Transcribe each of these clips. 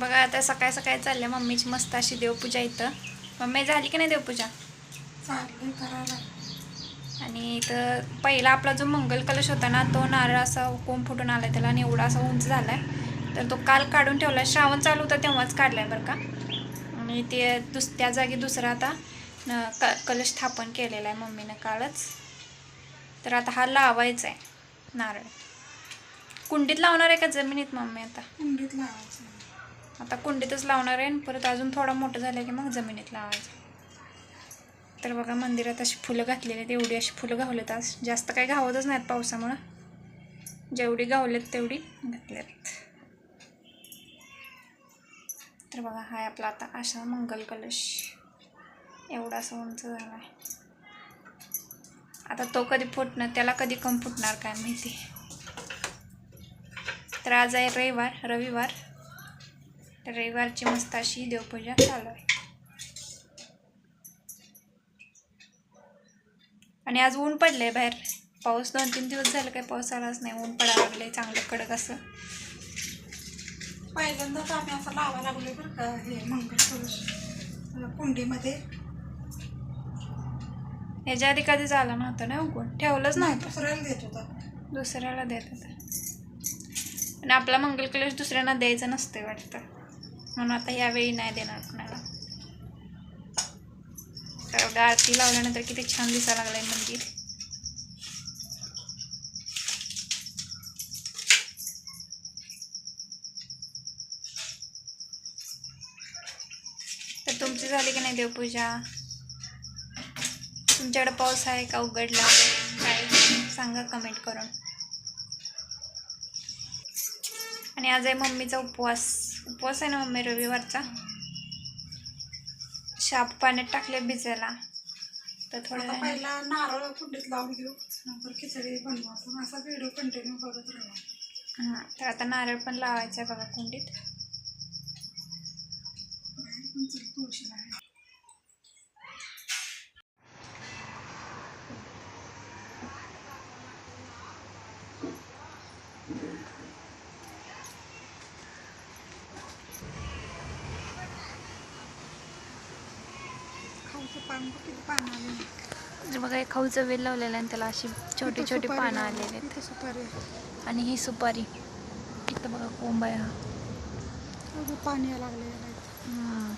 बघा आता सकाळी सकाळी चालल्या मम्मीची मस्त अशी देवपूजा इथं. मम्मी झाली की नाही देवपूजा? आणि इथं पहिला आपला जो मंगल कलश होता ना तो नारळ असा कोंब फुटून आलाय त्याला आणि एवढा असा उंच झालाय. तर तो काल काढून ठेवलाय. श्रावण चालू होता तेव्हाच काढलाय बरं का. आणि ते दुस त्या जागी दुसरा आता क कलश स्थापन केलेला आहे मम्मीनं कालच. तर आता हा लावायचा आहे नारळ. कुंडीत लावणार आहे का जमिनीत मम्मी आता? कुंडीत लावायचं. आता कुंडीतच लावणार आहे आणि परत अजून थोडा मोठं झालं की मग जमिनीत लावायचं. तर बघा मंदिरात अशी फुलं घातलेली आहेत एवढी अशी फुलं घावलेत आज. जास्त काही घावतच नाहीत पावसामुळं. जेवढी गावलेत तेवढी घातलेत तर बघा हा आपला आता असा मंगल कलश. एवढा असा उंच झाला आहे. आता तो कधी फुटणार त्याला कधी कम फुटणार काय माहिती. तर आज आहे रविवार रविवार. तर रविवारची मस्त अशी देवपूजा चालू आहे. आणि आज ऊन पडले बाहेर. पाऊस दोन तीन दिवस झालं काही पाऊस आलाच नाही. ऊन पडायला लागले चांगलं कडक असं. पहिल्यांदाच आम्ही असं लावायला लागलोय बरं का हे अं, कुंडीमध्ये. ह्याच्या आधी कधीच आला नव्हतं ना उगून ठेवलंच नव्हतं. दुसऱ्याला देत होता. दुसऱ्याला देत होतं. आणि आपला मंगल कलश दुसऱ्यांना द्यायचं नसतं वाटतं. म्हणून आता यावेळी नाही देणार कुणाला. कारण आरती लावल्यानंतर किती छान दिसायला लागलंय मंदिर तर तुमची झाली की नाही देवपूजा? तुमच्याकडे पाऊस आहे का उघडला? काय सांगा कमेंट करून. आणि आज आहे मम्मीचा उपवास. उपवास आहे ना मम्मी रविवारचा. शाप पाण्यात टाकले भिजायला. तर वेळाने- पहिला नारळ कुंडीत लावून घेऊ. नंतर खिचडी बनवू. असा व्हिडिओ कंटिन्यू बघत राहू. हां तर आता नारळ पण लावायचा आहे बघा कुंडीत. तुळशीला बघ तर बघा खाऊचं वेल लावलेलं आणि त्याला अशी छोटी छोटी पानं आलेली आहेत सुपारी. आणि ही सुपारी इथं बघा कोंब आहे हा पाणी यायला लागले याला इथं. हम्म.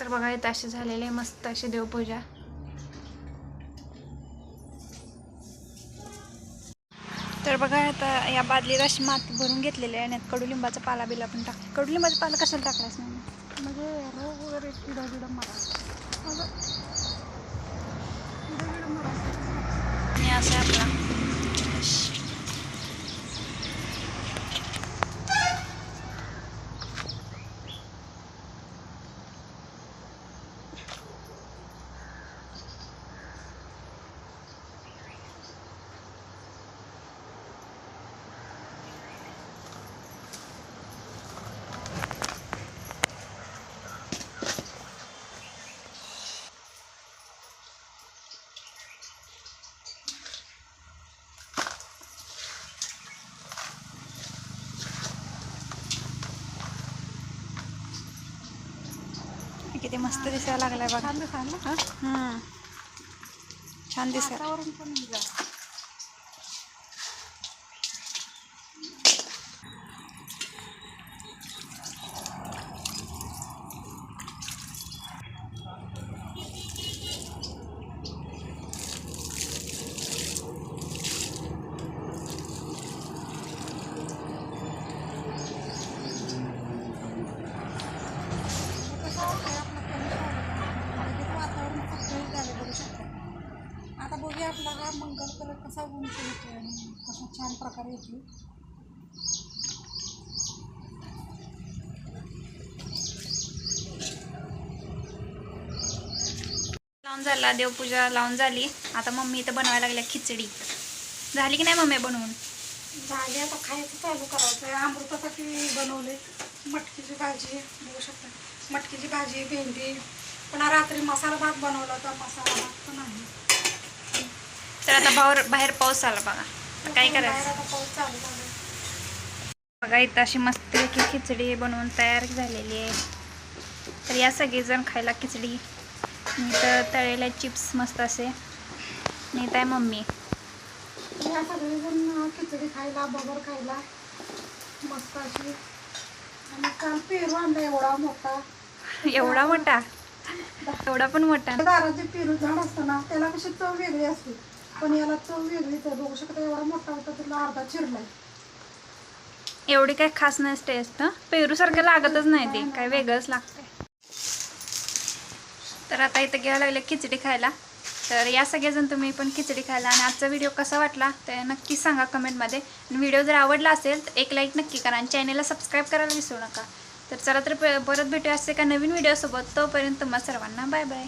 तर बघा इथं अशी झालेली आहे मस्त अशी देवपूजा तर बघा आता या बादलीत अशी माती भरून घेतलेली आहे आणि यात कडुलिंबाचा पाला बिला पण टाक कडुलिंबाचा पाला कशाला टाकलास नाही म्हणजे रोग वगैरे किडा किडा मारा. आणि असं आहे आपला किती मस्त दिसायला लागलाय बघा. छान दिसायला ना हम्म. छान दिसायला वातावरण पण वेगळं. कसं होतंय आपलं कमी झालं. लगेच वातावरण सगळं झालं बघू शकता आता बघूया आपला हा मंगल कलर कसा उंच होतो आणि कसा छान प्रकारे येतो लावून झाला देवपूजा लावून झाली. आता मम्मी इथं बनवायला लागल्या खिचडी. झाली की नाही मम्मी बनवून? झाले आता खायचं चालू करायचं आहे अमृतासाठी बनवले मटकीची भाजी. बघू शकता. मटकीची भाजी भेंडी. पुन्हा रात्री मसाला भात बनवला होता. मसाला भात पण आहे. तर आता बाहेर बाहेर पाऊस आला बघा. काय करायचं? बघा इथं अशी मस्तपैकी खिचडी बनवून तयार झालेली आहे. तर या सगळेजण खायला खिचडी. मी तर तळलेल्या चिप्स मस्त असे. इथं आहे मम्मी. या सगळेजण खिचडी खायला बगर खायला. मस्त अशी. आणि काल पेरू आणला एवढा मोठा. एवढा मोठा? एवढा पण मोठा? दारात जे पेरू झाड असतं ना त्याला कशी चव वेगळी असते. पण याला चव वेगळीच आहे. बघू शकता एवढा मोठा होता त्याला अर्धा चिरलाय. एवढी काही खास नाही टेस्ट पेरू सारखं लागतच नाही ते. काय वेगळंच लागतंय. तर आता इथं घ्यायला लागले खिचडी खायला. तर या सगळेजण तुम्ही पण खिचडी खायला आणि आजचा व्हिडिओ कसा वाटला ते नक्की सांगा कमेंटमध्ये. आणि व्हिडिओ जर आवडला असेल तर एक लाईक नक्की करा आणि चॅनेलला सबस्क्राईब करायला विसरू नका. तर चला तर परत भेटूया असे का नवीन व्हिडिओसोबत. तोपर्यंत तुम्हा सर्वांना बाय बाय.